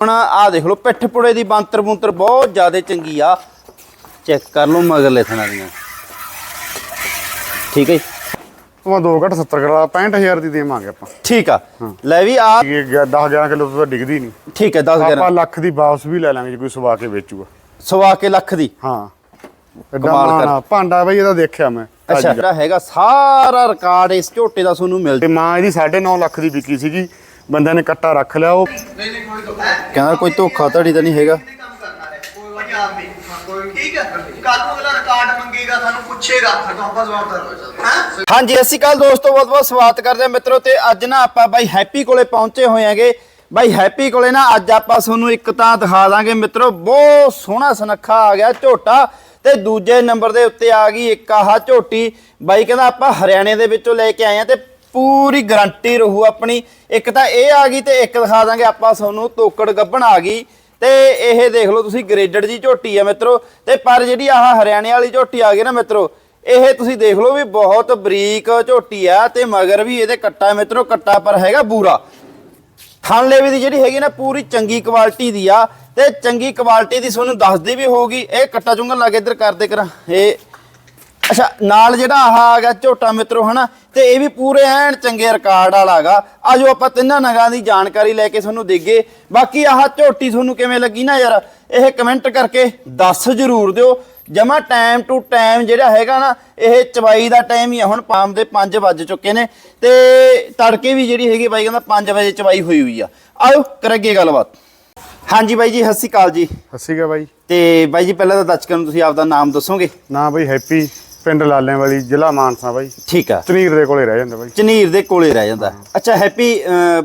ਹੁਣ ਆ ਦੇਖ ਲਓ ਪਿੱਠ ਪੁੜੇ ਦੀ ਬਾਂਤਰ ਬੂੰਤਰ ਬਹੁਤ ਜ਼ਿਆਦਾ ਚੰਗੀ ਆ। ਚੈੱਕ ਕਰ ਲਓ ਮਗਰਲੇ ਥਣਾ ਦੀਆਂ ਠੀਕ ਹੈ ਜੀ? 2 ਘੱਟ 70 ਕਰਾ 65000 ਦੀ ਦੇਵਾਂਗੇ ਆਪਾਂ। ਠੀਕ ਆ। ਲੈ ਵੀ ਆ 10 11 ਕਿਲੋ ਤੋਂ ਤਾਂ ਡਿੱਗਦੀ ਨਹੀਂ। ਠੀਕ ਹੈ 10 ਆਪਾਂ 11 ਲੱਖ ਦੀ ਵਾਪਸ ਵੀ ਲੈ ਲਾਂਗੇ ਜੇ ਕੋਈ ਸਵਾ ਕੇ ਵੇਚੂਗਾ। ਸਵਾ ਕੇ ਲੱਖ ਦੀ? ਹਾਂ। ਐਡਾ ਕਮਾਲ ਕਰ- ਮਾਣਾ ਭਾਂਡਾ ਬਈ ਇਹਦਾ ਦੇਖਿਆ ਮੈਂ ਅੱਛਾ ਜਿਹੜਾ ਹੈਗਾ ਸਾਰਾ ਰਿਕਾਰਡ ਇਸ ਝੋਟੇ ਦਾ ਤੁਹਾਨੂੰ ਮਿਲ ਤੇ ਮਾਂ ਇਹਦੀ 9.5 ਲੱਖ ਦੀ ਵਿਕੀ ਸੀਗੀ। ਬੰਦਿਆਂ ਨੇ ਕੱਟਾ ਰੱਖ ਲਿਆ ਉਹ। ਕਹਿੰਦਾ ਕੋਈ ਧੋਖਾ ਧੜੀ ਤਾਂ ਨਹੀਂ ਹੈਗਾ। ਕੰਮ ਕਰਨਾ ਹੈ ਕੋਈ ਪੰਜਾਬ ਵੀ ਕੋਈ ਠੀਕ ਹੈ ਕੱਲ ਨੂੰ ਅਗਲਾ ਰਿਕਾਰਡ ਮੰਗੇਗਾ ਸਾਨੂੰ ਪੁੱਛੇਗਾ ਸਾਨੂੰ ਆਪਾਂ ਜਵਾਬਦਾਰ ਹੋ ਸਕਦੇ ਹਾਂ ਹਾਂਜੀ ਸ਼੍ਰੀ ਅਕਾਲ ਦੋਸਤੋ ਬਹੁਤ ਬਹੁਤ ਸਵਾਗਤ ਕਰਦੇ ਹਾਂ ਮਿੱਤਰੋ ਤੇ ਅੱਜ ਨਾ ਆਪਾਂ ਬਾਈ ਹੈਪੀ ਕੋਲੇ ਪਹੁੰਚੇ ਹੋਏ ਆਂਗੇ ਬਾਈ ਹੈਪੀ ਕੋਲੇ ਨਾ ਅੱਜ ਆਪਾਂ ਤੁਹਾਨੂੰ ਇੱਕ ਤਾਂ ਦਿਖਾ ਦਾਂਗੇ ਮਿੱਤਰੋ ਬਹੁਤ ਸੋਹਣਾ ਸੁਨੱਖਾ ਆ ਗਿਆ ਝੋਟਾ ਤੇ ਦੂਜੇ ਨੰਬਰ ਦੇ ਉੱਤੇ ਆ ਗਈ ਇੱਕ ਆਹ ਝੋਟੀ। ਬਾਈ ਕਹਿੰਦਾ ਆਪਾਂ ਹਰਿਆਣੇ ਦੇ ਵਿੱਚੋਂ ਲੈ ਕੇ ਆਏ ਆ ਤੇ ਪੂਰੀ ਗਾਰੰਟੀ ਰਹੂ ਆਪਣੀ। ਇੱਕ ਤਾਂ ਇਹ ਆ ਗਈ ਤੇ ਇੱਕ ਦਿਖਾ ਦਾਂਗੇ ਆਪਾਂ ਤੁਹਾਨੂੰ, ਤੋਕੜ ਗੱਬਣ ਆ ਗਈ। ਤੇ ਇਹ ਦੇਖ ਲਓ ਤੁਸੀਂ ਗ੍ਰੇਡਡ ਜੀ ਝੋਟੀ ਆ ਮਿੱਤਰੋ। ਤੇ ਪਰ ਜਿਹੜੀ ਆਹ ਹਰਿਆਣੇ ਵਾਲੀ ਝੋਟੀ ਆ ਗਈ ਨਾ ਮਿੱਤਰੋ, ਇਹ ਤੁਸੀਂ ਦੇਖ ਲਓ ਵੀ ਬਹੁਤ ਬਰੀਕ ਝੋਟੀ ਆ ਤੇ ਮਗਰ ਵੀ ਇਹਦੇ ਕੱਟਾ ਮਿੱਤਰੋ, ਕੱਟਾ ਪਰ ਹੈਗਾ ਬੂਰਾ। ਥਣ ਲੇਵੇ ਦੀ ਜਿਹੜੀ ਹੈਗੀ ਨਾ ਪੂਰੀ ਚੰਗੀ ਕੁਆਲਿਟੀ ਦੀ ਆ ਤੇ ਚੰਗੀ ਕੁਆਲਿਟੀ ਦੀ ਤੁਹਾਨੂੰ ਦੱਸਦੀ ਵੀ ਹੋਊਗੀ। ਇਹ ਕੱਟਾ ਚੁੰਗਣ ਲੱਗ ਇੱਧਰ ਕਰਦੇ ਕਰਾਂ। ਇਹ ਅੱਛਾ ਨਾਲ ਜਿਹੜਾ ਆਹ ਆ ਗਿਆ ਝੋਟਾ ਮਿੱਤਰੋ ਹਨਾ ਤੇ ਇਹ ਵੀ ਪੂਰੇ ਐਨ ਚੰਗੇ ਰਿਕਾਰਡ ਵਾਲਾ ਹੈਗਾ। ਆਜੋ ਆਪਾਂ ਤਿੰਨਾਂ ਨਗਾਂ ਦੀ ਜਾਣਕਾਰੀ ਲੈ ਕੇ ਤੁਹਾਨੂੰ ਦੇਗੇ ਬਾਕੀ ਆਹ ਝੋਟੀ ਤੁਹਾਨੂੰ ਕਿਵੇਂ ਲੱਗੀ ਨਾ ਯਾਰ ਇਹ ਕਮੈਂਟ ਕਰਕੇ ਦੱਸ ਜਰੂਰ ਦਿਓ। ਜਮਾ ਟਾਈਮ ਟੂ ਟਾਈਮ ਜਿਹੜਾ ਹੈਗਾ ਨਾ ਇਹ ਚਵਾਈ ਦਾ ਟਾਈਮ ਹੀ ਆ। ਹੁਣ ਪਾਮ ਦੇ 5 ਵੱਜ ਚੁੱਕੇ ਨੇ ਤੇ ਤੜਕੇ ਵੀ ਜਿਹੜੀ ਹੈਗੀ ਬਾਈ ਕਹਿੰਦਾ 5 ਵਜੇ ਚਵਾਈ ਹੋਈ ਹੋਈ ਆ। ਆਓ ਕਰਾਂਗੇ ਗੱਲਬਾਤ। ਹਾਂਜੀ ਬਾਈ ਜੀ ਸਤਿ ਸ਼੍ਰੀ ਅਕਾਲ ਜੀ। ਹੱਸੀ ਗਿਆ ਬਾਈ। ਤੇ ਬਾਈ ਜੀ ਪਹਿਲਾਂ ਤਾਂ ਦਰਸ਼ਕਾਂ ਨੂੰ ਤੁਸੀਂ ਆਪਦਾ ਨਾਮ ਦੱਸੋਗੇ। ਨਾ ਬਾਈ ਹੈਪੀ। ਪਿੰਡ ਲਾਲਿਆਂ ਵਾਲੀ ਜ਼ਿਲ੍ਹਾ ਮਾਨਸਾ ਬਾਈ। ਠੀਕ ਆ। ਤਨੀਰ ਦੇ ਕੋਲੇ ਰਹਿ ਜਾਂਦਾ ਬਾਈ। ਝਨੀਰ ਦੇ ਕੋਲੇ ਰਹਿ ਜਾਂਦਾ। ਅੱਛਾ ਹੈਪੀ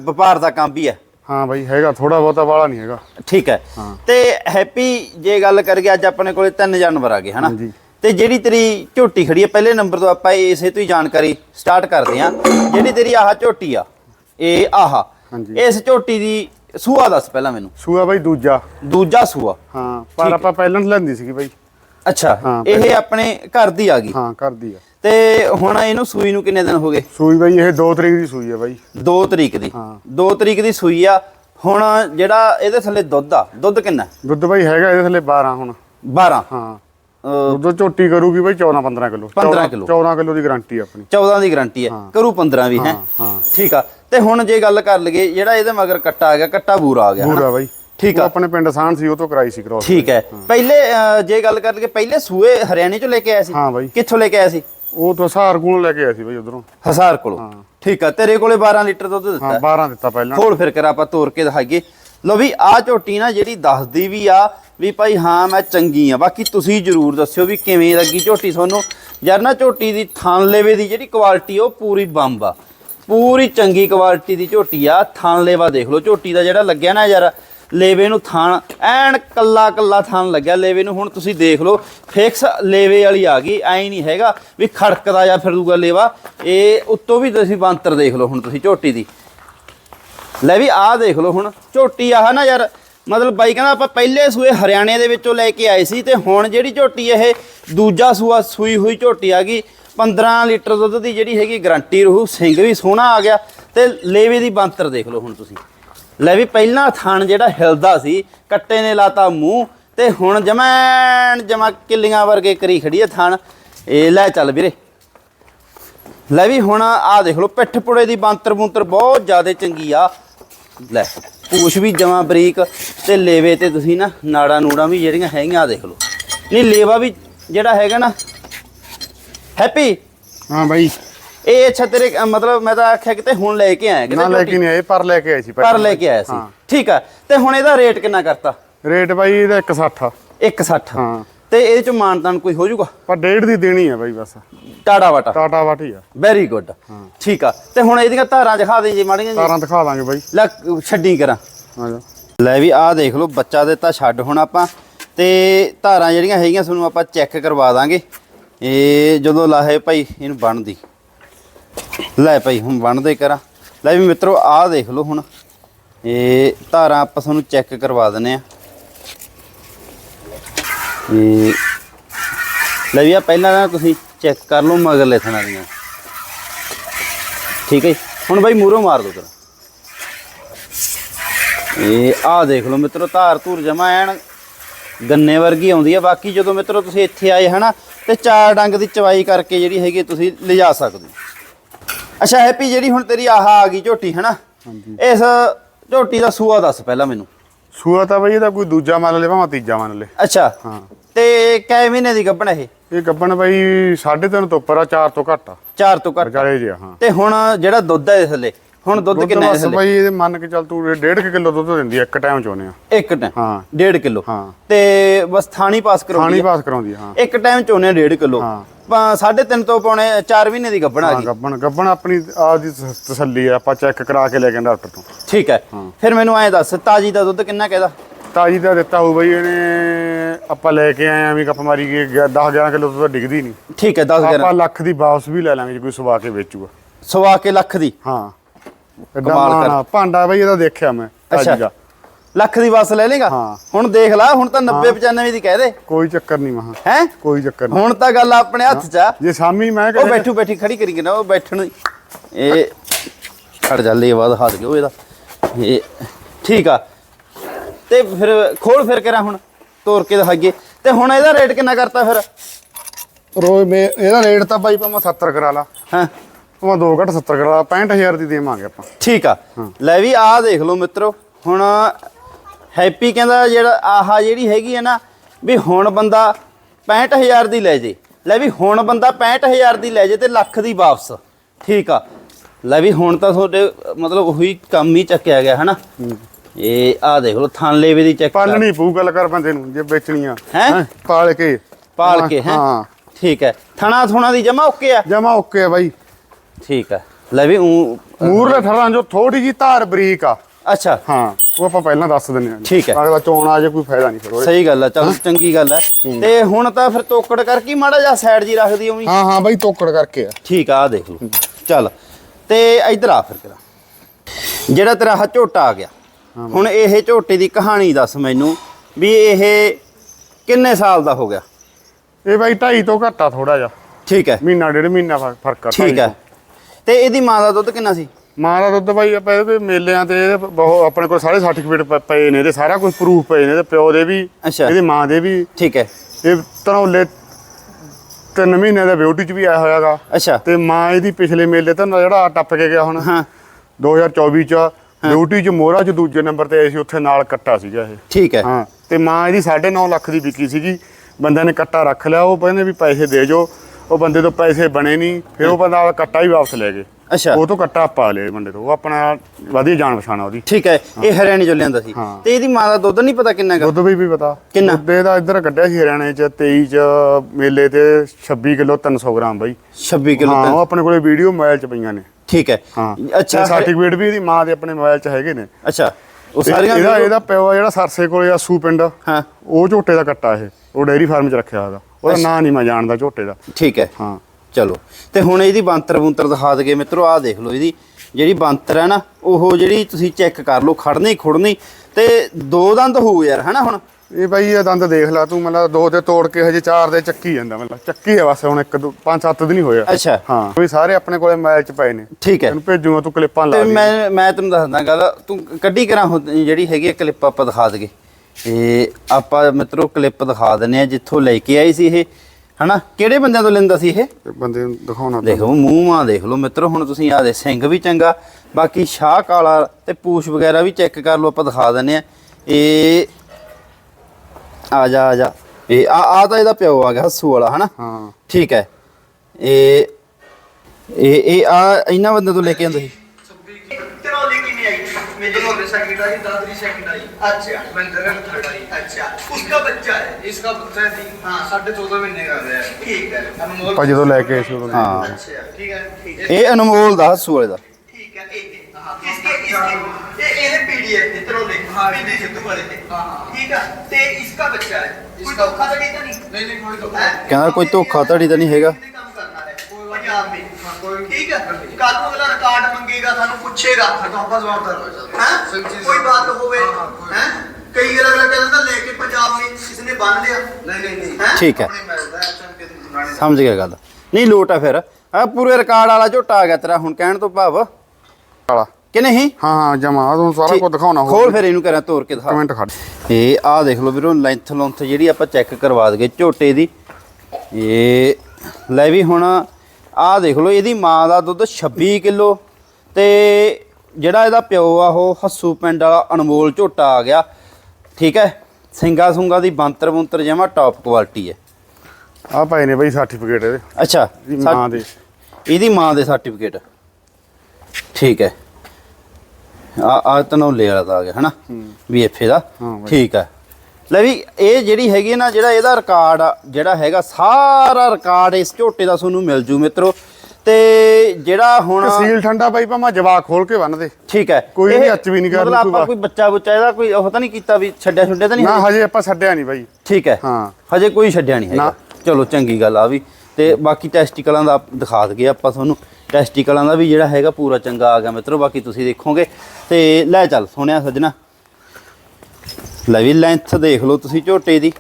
ਵਪਾਰ ਦਾ ਕੰਮ ਵੀ ਹੈ ਹਾਂ ਬਾਈ ਹੈਗਾ ਥੋੜਾ ਬਹੁਤਾ ਵਾਲਾ ਨਹੀਂ ਹੈਗਾ। ਠੀਕ ਹੈ। ਤੇ ਹੈਪੀ ਜੇ ਗੱਲ ਕਰੀਏ ਅੱਜ ਆਪਣੇ ਕੋਲੇ ਤਿੰਨ ਜਾਨਵਰ ਆ ਗਏ ਹਨਾ। ਤੇ ਜਿਹੜੀ ਤੇਰੀ ਝੋਟੀ ਖੜੀ ਹੈ ਪਹਿਲੇ ਨੰਬਰ ਤੋਂ ਆਪਾਂ ਇਸੇ ਤੋਂ ਹੀ ਜਾਣਕਾਰੀ ਸਟਾਰਟ ਕਰਦੇ ਹਾਂ। ਜਿਹੜੀ ਤੇਰੀ ਆਹ ਝੋਟੀ ਆ ਇਹ ਆਹ। ਇਸ ਝੋਟੀ ਦੀ ਸੂਆ ਦੱਸ ਪਹਿਲਾਂ ਮੈਨੂੰ। ਸੂਆ ਬਾਈ ਦੂਜਾ। ਦੂਜਾ ਸੂਆ। ਹਾਂ ਪਰ ਆਪਾਂ ਪਹਿਲਾਂ ਲੈਂਦੀ ਸੀਗੀ ਬਾਈ। ਅੱਛਾ ਇਹ ਆਪਣੇ ਘਰ ਦੀ ਆ ਗਈ? ਹਾਂ ਕਰਦੀ ਆ। ਤੇ ਹੁਣ ਇਹਨੂੰ ਸੂਈ ਨੂੰ ਕਿੰਨੇ ਦਿਨ ਹੋ ਗਏ? ਸੂਈ ਬਾਈ ਇਹ 2 ਤਰੀਕ ਦੀ ਸੂਈ ਆ ਬਾਈ। 2 ਤਰੀਕ ਦੀ। ਹਾਂ। 2 ਤਰੀਕ ਦੀ ਸੂਈ ਆ। ਹੁਣ ਜਿਹੜਾ ਇਹਦੇ ਥੱਲੇ ਦੁੱਧ ਆ ਦੁੱਧ ਕਿੰਨਾ? ਦੁੱਧ ਬਾਈ ਹੈਗਾ ਇਹਦੇ ਥੱਲੇ 12 ਹੁਣ। 12 ਹਾਂ। ਦੁੱਧ ਝੋਟੀ ਕਰੂਗੀ ਬਾਈ 14 15 ਕਿਲੋ। 15 ਕਿਲੋ। 14 ਕਿਲੋ ਦੀ ਗਾਰੰਟੀ ਆਪਣੀ। 14 ਦੀ ਗਾਰੰਟੀ ਹੈ। ਕਰੂ 15 ਵੀ ਹੈ। ਠੀਕ ਆ। ਤੇ ਹੁਣ ਜੇ ਗੱਲ ਕਰ ਲਈਏ ਜਿਹੜਾ ਇਹਦੇ ਮਗਰ ਕੱਟਾ ਆ ਗਿਆ ਕੱਟਾ ਬੂਰਾ ਆ ਗਿਆ ਹਨਾ? ਬਾਈ। ਠੀਕ ਆ। ਆਪਣੇ ਪਿੰਡ ਸਾਨ ਸੀ ਉਹ ਤੋਂ ਕਰਾਈ ਸੀ ਕ੍ਰੋਸ ਠੀਕ ਹੈ। ਪਹਿਲੇ ਜੇ ਗੱਲ ਕਰ ਲਈਏ ਪਹਿਲੇ ਸੂਏ ਹਰਿਆਣੇ ਚੋਂ ਲੈ ਕੇ ਆਇਆ ਸੀ? ਹਾਂ ਬਾਈ। ਕਿੱਥੋਂ ਲੈ ਕੇ ਆਇਆ ਸੀ? ਉਹ ਤੋਂ ਸਹਾਰ ਕੋਲ ਲੈ ਕੇ ਆਇਆ ਸੀ ਬਾਈ ਉਧਰੋਂ। ਹਸਾਰ ਕੋਲੋਂ? ਠੀਕ ਆ ਤੇਰੇ ਕੋਲੇ 12 ਲੀਟਰ ਦੁੱਧ ਹਾਂ ਦਿੱਤਾ 12 ਦਿੱਤਾ ਪਹਿਲਾਂ। ਖੋਲ ਫਿਰ ਕਰ ਆਪਾਂ ਤੋੜ ਕੇ ਦਿਖਾਈਏ। ਲੋ ਵੀ ਆ ਝੋਟੀ ਨਾ ਜਿਹੜੀ ਦੱਸਦੀ ਵੀ ਆ ਵੀ ਭਾਈ ਹਾਂ ਮੈਂ ਚੰਗੀ ਆ। ਬਾਕੀ ਤੁਸੀਂ ਜਰੂਰ ਦੱਸਿਓ ਵੀ ਕਿਵੇਂ ਲੱਗੀ ਝੋਟੀ ਤੁਹਾਨੂੰ। ਯਾਰ ਨਾ ਝੋਟੀ ਦੀ ਥਣ ਲੇਵੇ ਦੀ ਜਿਹੜੀ ਕੁਆਲਿਟੀ ਉਹ ਪੂਰੀ ਬੰਬ ਆ। ਪੂਰੀ ਚੰਗੀ ਕੁਆਲਿਟੀ ਦੀ ਝੋਟੀ ਆ। ਥਣ ਲੇਵਾ ਦੇਖ ਲਓ ਝੋਟੀ ਦਾ ਜਿਹੜਾ ਲੱਗਿਆ ਨਾ ਯਾਰ ਲੇਵੇ ਨੂੰ ਥਣ, ਐਨ ਕੱਲਾ ਕੱਲਾ ਥਣ ਲੱਗਿਆ ਲੇਵੇ ਨੂੰ, ਹੁਣ ਤੁਸੀਂ ਦੇਖ ਲਓ ਫਿਕਸ ਲੇਵੇ ਵਾਲੀ ਆ ਗਈ, ਐ ਨਹੀਂ ਹੈਗਾ ਵੀ ਖੜਕਦਾ ਜਾਂ ਫਿਰੂਗਾ ਲੇਵਾ, ਇਹ ਉੱਤੋਂ ਵੀ ਤੁਸੀਂ ਬੰਤਰ ਦੇਖ ਲਓ ਹੁਣ ਤੁਸੀਂ, ਝੋਟੀ ਦੀ। ਲੈ ਵੀ ਆਹ ਦੇਖ ਲਓ ਹੁਣ, ਝੋਟੀ ਆਹ ਨਾ ਯਾਰ, ਮਤਲਬ ਬਾਈ ਕਹਿੰਦਾ ਆਪਾਂ ਪਹਿਲੇ ਸੂਏ ਹਰਿਆਣੇ ਦੇ ਵਿੱਚੋਂ ਲੈ ਕੇ ਆਏ ਸੀ ਤੇ ਹੁਣ ਜਿਹੜੀ ਝੋਟੀ ਇਹ ਦੂਜਾ ਸੂਆ ਸੂਈ ਹੋਈ ਝੋਟੀ ਆ ਗਈ 15 ਲੀਟਰ ਦੁੱਧ ਦੀ ਜਿਹੜੀ ਹੈਗੀ ਗਰੰਟੀ ਰਹੂ, ਸਿੰਘ ਵੀ ਸੋਹਣਾ ਆ ਗਿਆ, ਤੇ ਲੇਵੇ ਦੀ ਬੰਤਰ ਦੇਖ ਲਓ ਹੁਣ ਤੁਸੀਂ। ਲੈ ਵੀ ਪਹਿਲਾਂ ਥਣ ਜਿਹੜਾ ਹਿਲਦਾ ਸੀ, ਕੱਟੇ ਨੇ ਲਾਤਾ ਮੂੰਹ, ਤੇ ਹੁਣ ਜਮੈਨ ਜਮਾ ਕਿੱਲੀਆਂ ਵਰਗੇ ਕਰੀ ਖੜੀ ਹੈ ਥਣ ਇਹ ਲੈ ਚੱਲ ਵੀਰੇ। ਲੈ ਵੀ ਹੁਣ ਆ ਦੇਖ ਲਓ, ਪਿੱਠ ਪੁੜੇ ਦੀ ਬਾਂਤਰ ਬੂੰਤਰ ਬਹੁਤ ਜ਼ਿਆਦਾ ਚੰਗੀ ਆ। ਲੈ, ਪੂਛ ਵੀ ਜਮਾ ਬਰੀਕ, ਤੇ ਲੇਵੇ ਤੇ ਤੁਸੀਂ ਨਾ ਨਾੜਾ ਨੂੜਾਂ ਵੀ ਜਿਹੜੀਆਂ ਹੈਗੀਆਂ, ਆ ਦੇਖ ਲਓ। ਨਹੀਂ, ਲੇਵਾ ਵੀ ਜਿਹੜਾ ਹੈਗਾ ਨਾ, ਹੈਪੀ? ਹਾਂ ਬਾਈ। ਇਹ ਅੱਛਾ ਤੇਰੇ ਮਤਲਬ ਮੈਂ ਤਾਂ ਆਖਿਆ ਕਿਤੇ ਹੁਣ ਲੈ ਕੇ ਆਇਆ ਨਾ ਲੈ ਕੇ ਨਹੀਂ ਆਏ ਪਰ ਲੈ ਕੇ ਆਏ ਸੀ ਪਰ ਲੈ ਕੇ ਆਇਆ ਸੀ। ਠੀਕ ਆ ਤੇ ਹੁਣ ਇਹਦਾ ਰੇਟ ਕਿੰਨਾ ਕਰਤਾ? ਰੇਟ ਬਾਈ ਇਹਦਾ 160 160 ਹਾਂ। ਤੇ ਇਹਦੇ ਚ ਮਾਨਤਾਨ ਕੋਈ ਹੋ ਜਾਊਗਾ? ਪਰ ਡੇਢ ਦੀ ਦੇਣੀ ਆ ਬਾਈ ਬਸ। ਟਾੜਾ ਵਾਟਾ। ਟਾਟਾ ਵਾਟੀ ਆ। ਵੈਰੀ ਗੁੱਡ ਠੀਕ ਆ ਤੇ ਹੁਣ ਇਹਦੀਆਂ ਧਾਰਾਂ ਦਿਖਾ ਦੇ ਜੀ ਮਾੜੀਆਂ ਜੀ ਤਾਰਾਂ ਦਿਖਾ ਦਾਂਗੇ ਬਾਈ। ਲੈ ਛੱਡੀ ਕਰਾਂ। ਲੈ ਵੀ ਆਹ ਦੇਖ ਲਓ ਬੱਚਾ ਦਿੱਤਾ ਛੱਡ ਹੁਣ ਆਪਾਂ। ਤੇ ਧਾਰਾਂ ਜਿਹੜੀਆਂ ਹੈਗੀਆਂ ਤੁਹਾਨੂੰ ਆਪਾਂ ਚੈੱਕ ਕਰਵਾ ਦਾਂਗੇ। ਇਹ ਜਦੋਂ ਲਾਹੇ ਭਾਈ ਇਹਨੂੰ ਬਣਦੀ। ਲੈ ਭਾਈ, ਹੁਣ ਬਣਦੇ ਕਰਾਂ। ਲੈ ਵੀ ਮਿੱਤਰੋ, ਆਹ ਦੇਖ ਲਓ ਹੁਣ। ਇਹ ਧਾਰਾਂ ਆਪਾਂ ਤੁਹਾਨੂੰ ਚੈੱਕ ਕਰਵਾ ਦਿੰਨੇ ਆ ਇਹ ਲੈ ਵੀ ਆ, ਪਹਿਲਾਂ ਨਾ ਤੁਸੀਂ ਚੈੱਕ ਕਰ ਲਓ ਮਗਰਲੇ ਥਣਾ ਦੀਆਂ ਠੀਕ ਹੈ ਜੀ? ਹੁਣ ਬਾਈ ਮੂਹਰੋਂ ਮਾਰ ਦੋ ਕਰਾਂ ਇਹ ਆਹ ਦੇਖ ਲਓ ਮਿੱਤਰੋ, ਧਾਰ ਧੂਰ ਜਮਾ ਐਨ ਗੰਨੇ ਵਰਗੀ ਆਉਂਦੀ ਆ। ਬਾਕੀ ਜਦੋਂ ਮਿੱਤਰੋ ਤੁਸੀਂ ਇੱਥੇ ਆਏ ਹਨਾ, ਤੇ ਚਾਰ ਡੰਗ ਦੀ ਚਵਾਈ ਕਰਕੇ ਜਿਹੜੀ ਹੈਗੀ ਤੁਸੀਂ ਲਿਜਾ ਸਕਦੇ ਹੋ। ਅੱਛਾ ਹੈਪੀ ਜਿਹੜੀ ਹੁਣ ਤੇਰੀ ਆਹ ਆ ਗਈ ਝੋਟੀ ਹਨਾ? ਇਸ ਝੋਟੀ ਦਾ ਸੂਆ ਦੱਸ ਪਹਿਲਾਂ ਮੈਨੂੰ। ਸੂਆ ਤਾਂ ਬਈ ਇਹਦਾ ਕੋਈ ਦੂਜਾ ਮੰਨ ਲੈ ਭਾਵੇਂ ਤੀਜਾ ਮੰਨ ਲੈ। ਅੱਛਾ ਹਾਂ। ਤੇ ਕੈ ਮਹੀਨੇ ਦੀ ਗੱਭਣ ਇਹ? ਇਹ ਗੱਬਣ ਬਈ 3.5 ਤੋਂ ਉੱਪਰ ਆ 4 ਤੋਂ ਘੱਟ ਆ। ਚਾਰ ਤੋਂ ਘੱਟ। ਵਿਚਾਲੇ ਜਿਹਾ ਹਾਂ। ਤੇ ਹੁਣ ਜਿਹੜਾ ਦੁੱਧ ਹੈ ਇਸ ਥੱਲੇ ਹੁਣ ਦੁੱਧ ਕਿੰਨਾ ਹੈ ਇਸ ਥੱਲੇ ਬਈ ਇਹਦੇ ਮੰਨ ਕੇ ਚੱਲ ਤੂੰ 1.5 ਕਿਲੋ ਦੁੱਧ ਦਿੰਦੀ ਆ ਇੱਕ ਟਾਈਮ ਚੋਨੇ ਆ। ਇੱਕ ਟਾਈਮ ਹਾਂ। 1.5 ਕਿਲੋ? ਹਾਂ। ਤੇ ਬਸ ਥਾਣੀ ਪਾਸ ਕਰਾਉਂਦੀ ਆ? ਪਾਸ ਕਰਾਉਂਦੀ ਹਾਂ। ਇੱਕ ਟਾਈਮ ਚੋਨੇ 1.5 ਕਿਲੋ। ਹਾਂ। ਪਾ- ਸਾਢੇ ਤਿੰਨ ਤੋਂ ਪੌਣੇ 4 ਮਹੀਨੇ ਦੀ ਗੱਭਣ ਆ ਹਾਂ ਗਈ। ਗੱਬਣ ਗੱਬਣ ਆਪਣੀ ਆਪਦੀ ਤਸ- ਤਸੱਲੀ ਆ ਆਪਾਂ ਚੈੱਕ ਕਰਾ ਕੇ ਲੈ ਕੇ ਆਂਦੇ ਡਾਕਟਰ ਤੋਂ। ਠੀਕ ਹੈ। ਫਿਰ ਮੈਨੂੰ ਐਂ ਦੱਸ ਤਾਜੀ ਦਾ ਦੁੱਧ ਕਿੰਨਾ ਕਹਿਦਾ ਤਾਜੀ ਦਾ ਦਿੱਤਾ ਹੋਊ ਬਈ ਇਹਨੇ ਆਪਾਂ ਲੈ ਕੇ ਆਏ ਆ ਵੀ ਗੱਪ ਮਾਰੀ ਗਏ 10 11 ਕਿਲੋ ਦੁੱਧ ਡਿੱਗਦੀ ਨਹੀਂ ਠੀਕ ਹੈ 10 ਆਪਾਂ 11 ਲੱਖ ਦੀ ਵਾਪਸ ਵੀ ਲੈ ਲਾਂਗੇ ਜੇ ਕੋਈ ਸਵਾ ਕੇ ਵੇਚੂਗਾ। ਸਵਾ ਕੇ ਲੱਖ ਦੀ? ਹਾਂ। ਕਮਾਲ ਕਰ- ਭਾਂਡਾ ਬਈ ਇਹਦਾ ਦੇਖਿਆ ਮੈਂ ਤਾਜੀ ਅੱਛਾ। ਦਾ। ਲੱਖ ਦੀ ਬਸ ਲੈ ਲੇਗਾ? ਹਾਂ। ਹੁਣ ਦੇਖ ਲੈ ਹੁਣ ਤਾਂ 90 95 ਦੀ ਕਹਿ ਦੇ। ਕੋਈ ਚੱਕਰ ਨਹੀਂ ਮਹਾ। ਹੈ? ਕੋਈ ਚੱਕਰ ਨਹੀਂ। ਹੁਣ ਤਾਂ ਗੱਲ ਆਪਣੇ ਹੱਥ 'ਚ ਆ। ਜੇ ਸਾਮੀ ਮੈਂ ਉਹ ਬੈਠੂ ਬੈਠੀ ਖੜੀ ਕਰੀ ਨਾ ਉਹ ਬੈਠਣ ਨੂੰ। ਹੀ। ਇਹ ਖੜ ਜਾ ਲੇਵਾ ਦਿਖਾ ਦੇ ਉਹ ਇਹਦਾ? ਇਹ ਠੀਕ ਆ। ਤੇ ਫਿਰ ਖੋਲ ਫਿਰ ਕਰਾਂ ਹੁਣ ਤੋਰ ਕੇ ਦਿਖਾਈਏ। ਤੇ ਹੁਣ ਇਹਦਾ ਰੇਟ ਕਿੰਨਾ ਕਰਤਾ ਫਿਰ? ਰੋਜ਼ ਮੇ ਇਹਦਾ ਰੇਟ ਤਾਂ ਬਾਈ ਭਾਵੇਂ 70 ਕਰਾ ਲਾ। ਹਾਂ। ਭਾਵੇਂ 2 ਘੱਟ 70 ਕਰਾ ਲਾ 65000 ਦੀ ਦੇਵਾਂਗੇ ਆਪਾਂ। ਠੀਕ ਆ। ਲੈ ਵੀ ਆਹ ਦੇਖ ਲਓ ਮਿੱਤਰੋ ਹੁਣ ਹੈਪੀ ਕਹਿੰਦਾ ਜਿਹੜਾ ਆਹ ਜਿਹੜੀ ਹੈਗੀ ਹੈ ਨਾ ਵੀ ਹੁਣ ਬੰਦਾ 65000 ਦੀ ਲੈ ਜੇ। ਲੈ ਵੀ ਹੁਣ ਬੰਦਾ 65000 ਦੀ ਲੈ ਜੇ ਤੇ ਲੱਖ ਦੀ ਵਾਪਸ। ਠੀਕ ਆ। ਲੈ ਵੀ ਹੁਣ ਤਾਂ ਤੁਹਾਡੇ ਮਤਲਬ ਉਹੀ ਕੰਮ ਹੀ ਚੱਕਿਆ ਗਿਆ ਹਨਾ? ਇਹ ਆਹ ਦੇਖ ਲਓ ਥਣ ਲੇਵੇ ਦੀ ਚੈੱਕ ਪਾਲਣੀ ਪਊ ਗੱਲ ਕਰ ਬੰਦੇ ਨੂੰ ਜੇ ਵੇਚਣੀ ਆ। ਹੈਂ? ਪਾਲ ਕੇ। ਪਾਲ ਕੇ ਹੈ? ਹਾਂ। ਠੀਕ ਹੈ। ਥਣਾ ਥੁਣਾ ਦੀ ਜਮਾ ਓਕੇ ਆ? ਜਮਾ ਓਕੇ ਆ ਬਾਈ। ਠੀਕ ਆ ਲੈ ਵੀ ਊਂ- ਮੂਰਲੇ ਠਰਾਂ ਜੋ ਥੋੜੀ ਜੀ ਧਾਰ ਬਰੀਕ ਆ। ਅੱਛਾ। ਹਾਂ ਉਹ ਆਪਾਂ ਪਹਿਲਾਂ ਦੱਸ ਦਿੰਨੇ ਆ ਠੀਕ ਹੈ। ਅਗਲਾ ਚੋਣ ਆ ਜੇ ਕੋਈ ਫਾਇਦਾ ਨਹੀਂ ਫਿਰ। ਸਹੀ ਗੱਲ ਆ ਚਲ ਚੰਗੀ ਗੱਲ ਹੈ ਤੇ ਹੁਣ ਤਾਂ ਫਿਰ ਤੋਕੜ ਕਰਕੇ ਮਾੜਾ ਜਿਹਾ ਸਾਈਡ ਜੀ ਰੱਖਦੀ ਉਵੇਂ ਹੀ। ਹਾਂ ਹਾਂ ਬਾਈ ਤੋਕੜ ਕਰਕੇ ਆ। ਠੀਕ ਆ ਆਹ ਦੇਖ ਲਓ। ਚੱਲ ਤੇ ਇੱਧਰ ਆ ਫਿਰ ਕਰਾ ਜਿਹੜਾ ਤੇਰਾ ਆਹ ਝੋਟਾ ਆ ਗਿਆ। ਹੁਣ ਇਹ ਝੋਟੇ ਦੀ ਕਹਾਣੀ ਦੱਸ ਮੈਨੂੰ ਵੀ ਇਹ ਕਿੰਨੇ ਸਾਲ ਦਾ ਹੋ ਗਿਆ? ਇਹ ਬਾਈ ਢਾਈ ਤੋਂ ਘੱਟ ਆ ਥੋੜਾ ਜਿਹਾ। ਠੀਕ ਹੈ। ਮਹੀਨਾ ਡੇਢ ਮਹੀਨਾ ਫਰਕ- ਆ ਠੀਕ ਹੈ। ਤੇ ਇਹਦੀ ਮਾਂ ਦਾ ਦੁੱਧ ਕਿੰਨਾ ਸੀ? ਮਾਂ ਦਾ ਦੁੱਧ ਬਾਈ ਆਪਾਂ ਇਹਦੇ ਮੇਲਿਆਂ ਤੇ ਬਹੁਤ ਆਪਣੇ ਕੋਲ ਸਾਰੇ ਸਰਟੀਫਿਕੇਟ ਪਏ ਨੇ ਇਹਦੇ ਸਾਰਾ ਕੁਝ ਪ੍ਰੂਫ ਪਏ ਨੇ ਇਹਦੇ ਪਿਓ ਦੇ ਵੀ। ਇਹਦੇ ਮਾਂ ਦੇ ਵੀ। ਠੀਕ ਹੈ। ਇਹ ਧਨੌਲੇ ਤਿੰਨ ਮਹੀਨੇ ਦਾ ਬਿਊਟੀ ਚ ਵੀ ਆਇਆ ਹੋਇਆਗਾ। ਅੱਛਾ। ਤੇ ਮਾਂ ਇਹਦੀ ਪਿਛਲੇ ਮੇਲੇ ਤੋਂ ਜਿਹੜਾ ਟੱਪ ਕੇ ਗਿਆ ਹੁਣ। ਹਾਂ। 2024 ਚ ਬਿਊਟੀ ਚ ਮੋਹਰਾ ਚ ਦੂਜੇ ਨੰਬਰ ਤੇ ਆਈ ਸੀ ਉੱਥੇ ਨਾਲ ਕੱਟਾ ਸੀਗਾ ਇਹ। ਠੀਕ ਹੈ। ਹਾਂ। ਤੇ ਮਾਂ ਇਹਦੀ 9.5 ਲੱਖ ਦੀ ਵਿਕੀ ਸੀਗੀ। ਬੰਦਿਆਂ ਨੇ ਕੱਟਾ ਰੱਖ ਲਿਆ ਉਹ ਕਹਿੰਦੇ ਵੀ ਪੈਸੇ ਦੇ ਜੋ। ਉਹ ਬੰਦੇ ਤੋਂ ਪੈਸੇ ਬਣੇ ਨਹੀਂ ਫਿਰ ਉਹ ਬੰਦਾ ਕੱਟਾ ਹੀ ਵਾਪਸ ਲੈ ਗਏ। ਅੱਛਾ। ਉਹ ਤੋਂ ਕੱਟਾ ਪਾ ਲਿਆ ਬੰਦੇ ਤੋਂ ਉਹ ਆਪਣਾ ਵਧੀਆ ਜਾਣ ਪਛਾਣਾ ਉਹਦੀ। ਠੀਕ ਹੈ ਇਹ ਹਰਿਆਣੇ ਚੋਂ ਲਿਆਂਦਾ ਸੀ। ਤੇ ਇਹਦੀ ਮਾਂ ਦਾ ਦੁੱਧ ਨਹੀਂ ਪਤਾ ਕਿੰਨਾ ਗਾ ਦੁੱਧ ਵੀ ਵੀ ਪਤਾ। ਕਿੰਨਾ? ਦੁੱਧ ਇਹਦਾ ਇੱਧਰ ਕੱਢਿਆ ਸੀ ਹਰਿਆਣੇ ਚ 23 ਚ ਮੇਲੇ ਤੇ 26 ਕਿਲੋ 300 ਗ੍ਰਾਮ ਬਾਈ। 26 ਕਿਲੋ ਹਾਂ ਉਹ ਆਪਣੇ ਕੋਲੇ ਵੀਡੀਓ ਮੋਬਾਈਲ ਚ ਪਈਆਂ ਨੇ। ਠੀਕ ਹੈ। ਹਾਂ। ਅੱਛਾ। ਸਰਟੀਫਿਕੇਟ ਵੀ ਇਹਦੀ ਮਾਂ ਦੇ ਆਪਣੇ ਮੋਬਾਈਲ ਚ ਹੈਗੇ ਨੇ। ਅੱਛਾ। ਉਹ ਸਾਰੀਆਂ ਇਹਦਾ ਇਹਦਾ ਪਿਓ ਆ ਜਿਹੜਾ ਸਰਸੇ ਕੋਲੇ ਆਸੂ ਪਿੰਡ। ਹਾਂ। ਉਹ ਝੋਟੇ ਦਾ ਕੱਟਾ ਇਹ। ਉਹ ਡੇਅਰੀ ਫਾਰਮ 'ਚ ਰੱਖਿਆ ਹੋਇਆ ਉਹਦਾ ਨਾਂ ਨਹੀਂ ਮੈਂ ਜਾਣਦਾ ਝੋਟੇ ਦਾ। ਠੀਕ ਹੈ। ਹਾਂ। ਚਲੋ। ਤੇ ਹੁਣ ਇਹਦੀ ਬੰਤਰ ਬੁੰਤਰ ਦਿਖਾ ਦਗੇ ਮਿੱਤਰੋ ਆਹ ਦੇਖ ਲਓ ਇਹਦੀ। ਜਿਹੜੀ ਬੰਤਰ ਹੈ ਨਾ ਉਹ ਜਿਹੜੀ ਤੁਸੀਂ ਚੈੱਕ ਕਰ ਲਓ ਖੜਨੀ ਖੁੜਨੀ ਤੇ ਦੋ ਦੰਦ ਹੋਊ ਯਾਰ ਹਨਾ ਹੁਣ? ਇਹ ਬਾਈ ਇਹ ਦੰਦ ਦੇਖ ਲੈ ਤੂੰ। ਮਤਲਬ ਦੋ ਤੇ ਤੋੜ ਕੇ ਹਜੇ ਚਾਰ ਦੇ ਚੱਕੀ ਜਾਂਦਾ। ਮਤਲਬ ਚੱਕੀ ਹੈ ਬਸ ਹੁਣ ਇੱਕ ਦੋ ਪੰਜ ਸੱਤ ਦਿਨ ਹੀ ਹੋਇਆ ਅੱਛਾ। ਹਾਂ। ਵੀ ਸਾਰੇ ਆਪਣੇ ਕੋਲੇ ਮੋਬਾਈਲ 'ਚ ਪਏ ਨੇ। ਠੀਕ ਹੈ। ਤੈਨੂੰ ਭੇਜੂਗਾ ਤੂੰ ਕਲਿੱਪਾਂ ਲਾ ਮੈਂ ਮੈਂ ਤੈਨੂੰ ਦੱਸਦਾ ਗੱਲ। ਤੂੰ ਕੱਢੀ ਕਰਾਂ ਜਿਹੜੀ ਹੈਗੀ ਕਲਿੱਪ ਆਪਾਂ ਦਿਖਾ ਦਗੇ ਇਹ ਆਪਾਂ ਮਿੱਤਰੋ ਕਲਿੱਪ ਦਿਖਾ ਦਿੰਨੇ ਆ ਜਿੱਥੋਂ ਲੈ ਕੇ ਆਈ ਸੀ ਇਹ ਹਨਾ? ਕਿਹੜੇ ਬੰਦਿਆਂ ਤੋਂ ਲੈਂਦਾ ਸੀ ਇਹ? ਤੇ ਬੰਦੇ ਨੂੰ ਦਿਖਾਉਣਾ ਤਾਂ। ਦੇਖੋ ਮੂੰਹ ਮਾਂ ਦੇਖ ਲਓ ਮਿੱਤਰੋ ਹੁਣ ਤੁਸੀਂ ਆਹ ਦੇ ਸਿੰਘ ਵੀ ਚੰਗਾ ਬਾਕੀ ਸ਼ਾਹ ਕਾਲਾ ਤੇ ਪੂਛ ਵਗੈਰਾ ਵੀ ਚੈੱਕ ਕਰ ਲਓ ਆਪਾਂ ਦਿਖਾ ਦਿੰਨੇ ਆ। ਇਹ ਆ ਜਾ ਆ ਜਾ। ਇਹ ਆ ਆ ਤਾਂ ਇਹਦਾ ਪਿਓ ਆ ਗਿਆ ਹੱਸੂ ਵਾਲਾ ਹਨਾ? ਹਾਂ। ਠੀਕ ਹੈ। ਇਹ ਇਹ ਇਹ ਆ ਇਹਨਾਂ ਬੰਦੇ ਤੋਂ ਲੈ ਕੇ ਆਂਦੇ ਸੀ? सेकंड आई दादरी सेकंड आई अच्छा मंदर थर्ड आई अच्छा उसका बच्चा है इसका बच्चा है तीन हाँ। साढ़े चौदह महीने का है ठीक है अनमोल ਆਪਾਂ ਜਦੋਂ ਲੈ ਕੇ ਆਏ ਸੀ ਉਦੋਂ ਹਾਂ अच्छा ठीक है ठीक है ਇਹ ਅਨਮੋਲ ਦਾ ਹੱਸੂ ਵਾਲੇ ਦਾ ठीक है एक इसके इसके ये ये पीढ़ी है तिरौली हाँ पीढ़ी से तू वाले थे हाँ, हाँ। ठीक है ते इसका बच्चा है कोई इसका- धोखा तो नहीं था नहीं नहीं नहीं कोई तो हैं? ਕਹਿੰਦਾ ਕੋਈ ਧੋਖਾ ਧੜੀ ਤਾਂ ਨਹੀਂ ਹੈਗਾ कितने काम करना ਆਪੇ ਠੀਕ ਹੈ? ਕੱਲ ਨੂੰ ਅਗਲਾ ਰਿਕਾਰਡ ਮੰਗੇਗਾ ਸਾਨੂੰ ਪੁੱਛੇਗਾ। ਤਾਂ ਆਪਾਂ ਜਵਾਬ ਦਰ ਹੋ? ਕੋਈ ਬਾਤ ਹੋਵੇ ਹੈ ਕਈ ਵਾਰ ਅਗਲਾ ਕਹਿੰਦਾ ਲੈ ਕੇ ਪੰਜਾਬ ਵਿੱਚ ਕਿਸੇ ਨੇ ਬੰਨ ਲਿਆ? ਨਹੀਂ ਨਹੀਂ ਨਹੀਂ। ਠੀਕ ਹੈ। ਸਮਝ ਗਿਆ ਗੱਲ। ਨਹੀਂ ਲੋਟ ਆ ਫਿਰ। ਆ ਪੂਰੇ ਰਿਕਾਰਡ ਵਾਲਾ ਝੋਟਾ ਆ ਗਿਆ ਤੇਰਾ ਹੁਣ ਕਹਿਣ ਤੋਂ ਭਾਵ। ਵਾਲਾ ਕਿ ਨਹੀਂ? ਹਾਂ ਹਾਂ ਜਮਾ। ਤੁਹਾਨੂੰ ਸਾਰਾ ਕੁਝ ਦਿਖਾਉਣਾ ਹੋਊ। ਖੋਲ ਫਿਰ ਇਹਨੂੰ ਕਰਾਂ ਤੋਰ ਕੇ ਦਿਖਾ। ਕਮੈਂਟ ਖੜ। ਇਹ ਆ ਦੇਖ ਲਓ ਵੀਰੋ ਲੈਂਥ ਲੰਥ ਜਿਹੜੀ ਆਪਾਂ ਚੈੱਕ ਕਰਵਾ ਦਗੇ ਝੋਟੇ ਦੀ। ਇਹ ਲੈ ਵੀ ਹੁਣ ਆਹ ਦੇਖ ਲਓ ਇਹਦੀ ਮਾਂ ਦਾ ਦੁੱਧ 26 ਕਿਲੋ ਤੇ ਜਿਹੜਾ ਇਹਦਾ ਪਿਓ ਆ ਉਹ ਹੱਸੂ ਪਿੰਡ ਵਾਲਾ ਅਨਮੋਲ ਝੋਟਾ ਆ ਗਿਆ। ਠੀਕ ਹੈ ਸਿੰਗਾ ਸੁੰਗਾ ਦੀ ਬੰਤਰ ਬੁੰਤਰ ਜਮਾ ਟੌਪ ਕੁਆਲਿਟੀ ਹੈ। ਆ ਪਏ ਨੇ ਬਈ ਸਰਟੀਫਿਕੇਟ ਇਹਦੇ। ਅੱਛਾ ਇਹਦੀ ਮਾਂ ਦੇ। ਇਹਦੀ ਮਾਂ ਦੇ ਸਰਟੀਫਿਕੇਟ ਠੀਕ ਹੈ। ਆ ਆ ਤਨੌਲੇ ਵਾਲਾ ਤਾਂ ਆ ਗਿਆ ਹਨਾ? ਬੀਐਫਏ ਦਾ। ਹਾਂ ਬਾਈ। ਠੀਕ ਹੈ। ਲੈ ਵੀ ਇਹ ਜਿਹੜੀ ਹੈਗੀ ਨਾ ਜਿਹੜਾ ਇਹਦਾ ਰਿਕਾਰਡ ਆ ਜਿਹੜਾ ਹੈਗਾ ਸਾਰਾ ਰਿਕਾਰਡ ਇਸ ਝੋਟੇ ਦਾ ਤੁਹਾਨੂੰ ਮਿਲ ਜੂ ਮਿੱਤਰੋ। ਤੇ ਜਿਹੜਾ ਹੁਣ ਸੀਲ ਠੰਡਾ ਬਾਈ ਭਾਵੇਂ ਜਵਾਕ ਖੋਲ ਕੇ ਬੰਨ ਦੇ। ਠੀਕ ਹੈ। ਕੋਈ ਨਹੀਂ ਅੱਚ ਵੀ ਨਹੀਂ ਕਰਨੀ, ਮਤਲਬ ਆਪਾਂ ਕੋਈ ਬੱਚਾ ਬੁੱਚਾ ਇਹਦਾ ਕੋਈ ਉਹ ਤਾਂ ਨਹੀਂ ਕੀਤਾ ਵੀ ਛੱਡਿਆ ਛੁੱਡਿਆ ਤਾਂ ਨਹੀਂ ਨਾ ਹਜੇ? ਆਪਾਂ ਛੱਡਿਆ ਨਹੀਂ ਬਾਈ। ਠੀਕ ਹੈ। ਹਾਂ। ਹਜੇ ਕੋਈ ਛੱਡਿਆ ਨਹੀਂ ਹੈਗਾ। ਚਲੋ ਚੰਗੀ ਗੱਲ ਆ ਵੀ। ਤੇ ਬਾਕੀ ਟੈਸਟੀਕਲਾਂ ਦਾ ਦਿਖਾ ਦਗੇ ਆਪਾਂ ਤੁਹਾਨੂੰ। ਟੈਸਟੀਕਲਾਂ ਦਾ ਵੀ ਜਿਹੜਾ ਹੈਗਾ ਪੂਰਾ ਚੰਗਾ ਆ ਗਿਆ ਮਿੱਤਰੋ ਬਾਕੀ ਤੁਸੀਂ ਦੇਖੋਗੇ। ਤੇ ਲੈ ਚੱਲ ਸੋਹਣਿਆ ਸੱਜਣਾ। ਲੈ ਵੀ ਲੈਂਥ ਦੇਖ ਲਓ ਤੁਸੀਂ ਝੋਟੇ ਦੀ।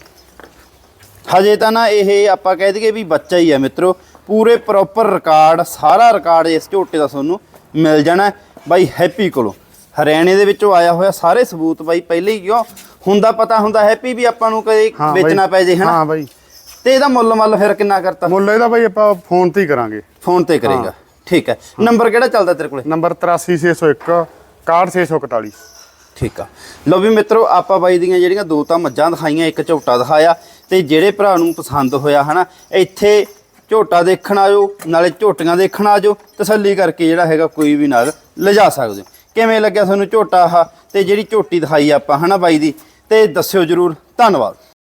ਹਜੇ ਤਾਂ ਨਾ ਇਹ ਆਪਾਂ ਕਹਿ ਦਈਏ ਵੀ ਬੱਚਾ ਹੀ ਆ ਮਿੱਤਰੋ। ਪੂਰੇ ਪ੍ਰੋਪਰ ਰਿਕਾਰਡ ਸਾਰਾ ਰਿਕਾਰਡ ਇਸ ਝੋਟੇ ਦਾ ਤੁਹਾਨੂੰ ਮਿਲ ਜਾਣਾ। ਹੈ ਬਾਈ ਹੈਪੀ ਕੋਲੋਂ। ਹਰਿਆਣੇ ਦੇ ਵਿੱਚੋਂ ਆਇਆ ਹੋਇਆ ਸਾਰੇ ਸਬੂਤ ਬਾਈ ਪਹਿਲੇ ਹੀ ਕਿਉਂ? ਹੁੰਦਾ ਪਤਾ ਹੁੰਦਾ ਹੈਪੀ ਵੀ ਆਪਾਂ ਨੂੰ ਕਦੇ ਹਾਂ। ਵੇਚਣਾ ਪੈ ਜੇ ਹਨਾ? ਹਾਂ ਬਾਈ। ਤੇ ਇਹਦਾ ਮੁੱਲ ਮੱਲ ਫਿਰ ਕਿੰਨਾ ਕਰਤਾ? ਮੁੱਲ ਇਹਦਾ ਬਾਈ ਆਪਾਂ ਫੋਨ ਤੇ ਹੀ ਕਰਾਂਗੇ। ਫੋਨ ਤੇ ਕਰੇਗਾ। ਠੀਕ ਹੈ। ਨੰਬਰ ਕਿਹੜਾ ਚੱਲਦਾ ਤੇਰੇ ਕੋਲੇ? ਨੰਬਰ 83601 61641 ਠੀਕ ਆ। ਲਓ ਵੀ ਮਿੱਤਰੋ, ਆਪਾਂ ਬਾਈ ਦੀਆਂ ਜਿਹੜੀਆਂ ਦੋ ਤਾਂ ਮੱਝਾਂ ਦਿਖਾਈਆਂ, ਇੱਕ ਝੋਟਾ ਦਿਖਾਇਆ ਤੇ ਜਿਹੜੇ ਭਰਾ ਨੂੰ ਪਸੰਦ ਹੋਇਆ, ਹਨਾ, ਇੱਥੇ ਝੋਟਾ ਦੇਖਣ ਆਜੋ, ਨਾਲੇ ਝੋਟੀਆਂ ਦੇਖਣ ਆਜੋ, ਤਸੱਲੀ ਕਰਕੇ ਜਿਹੜਾ ਹੈਗਾ ਕੋਈ ਵੀ ਨਾਲ ਲਿਜਾ ਸਕਦੇ ਹੋ। ਕਿਵੇਂ ਲੱਗਿਆ ਤੁਹਾਨੂੰ ਝੋਟਾ ਆਹ? ਤੇ ਜਿਹੜੀ ਝੋਟੀ ਦਿਖਾਈ ਆਪਾਂ, ਹਨਾ, ਬਾਈ ਦੀ? ਤੇ ਦੱਸਿਓ ਜਰੂਰ। ਧੰਨਵਾਦ।